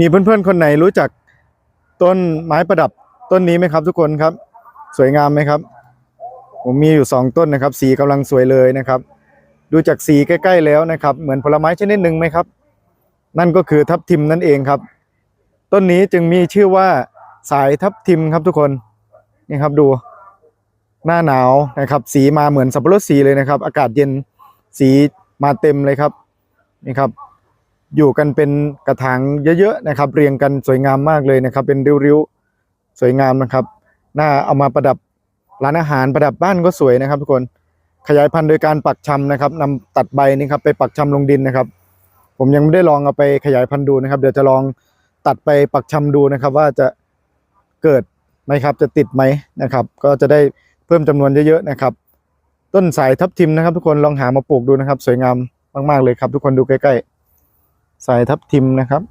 มีเพื่อนๆคนไหนรู้จักต้นไม้ประดับต้นนี้ไหมครับ ทุกคนครับ สวยงามไหมครับ ผมมีอยู่สองต้นนะครับ สีกำลังสวยเลยนะครับ ดูจากสีใกล้ ๆ แล้วนะครับ เหมือนผลไม้ชนิดหนึ่งไหมครับ นั่นก็คือทับทิมนั่นเองครับ ต้นนี้จึงมีชื่อว่าสายทับทิมครับทุกคนนี่ครับดูหน้าหนาวนะครับ สีมาเหมือนสับปะรดสีเลยนะครับ อากาศเย็นสีมาเต็มเลยครับนี่ครับ อยู่กันเป็นกระถางเยอะๆนะครับ เรียงกันสวยงามมากเลยนะครับ เป็นริ้วๆสวยงามนะครับหน้าเอามาประดับร้านอาหารประดับบ้านก็สวยนะครับ ทุกคนขยายพันธุ์โดยการปักชำนะครับนำตัดใบนี่ครับไปปักชำลงดินนะครับ ผมยังไม่ได้ลองเอาไปขยายพันธุ์ดูนะครับ เดี๋ยวจะลองตัดไปปักชำดูนะครับ ว่าจะเกิดไหมครับ จะติดไหมนะครับ ก็จะได้เพิ่มจำนวนเยอะๆนะครับ ต้นสายทับทิมนะครับ ทุกคนลองหามาปลูกดูนะครับ สวยงามมากๆเลยครับ ทุกคนดูใกล้ๆ สายทับทิมนะครับ